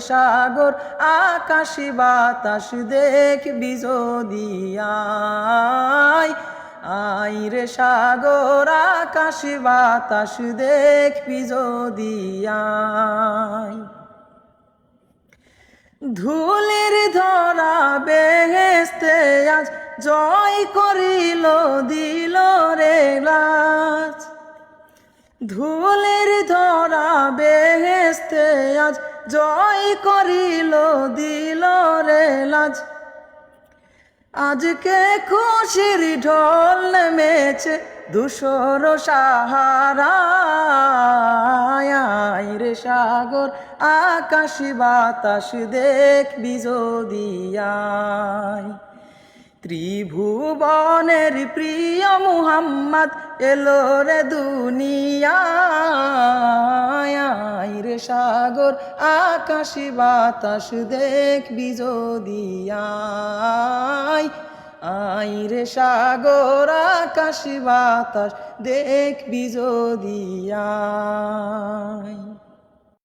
সাগর আকাশ বাতাস দেখবি যদিয়ায় আই রে সাগর, আকাশ বাতাস দেখবি যদিয়ায় ধুলির ধরা বেহেস্তে আজ জয় করিল, দিল ধুলির ধরা বেহেস্তে আজ জয় করিল, দিল রে লাজ। আজকে খুশির ঢোল নেমেছে দুশোর সাহারা রে সাগর, আকাশ বাতাস দেখবি যদিয়ায় ত্রিভুবনের প্রিয় মুহাম্মদ এলো রে দুনিয়ায়। রে সাগর, আকাশ বাতাস দেখবি যদিয়ায় আই রে সাগর, আকাশ বাতাস দেখবি যদিয়ায়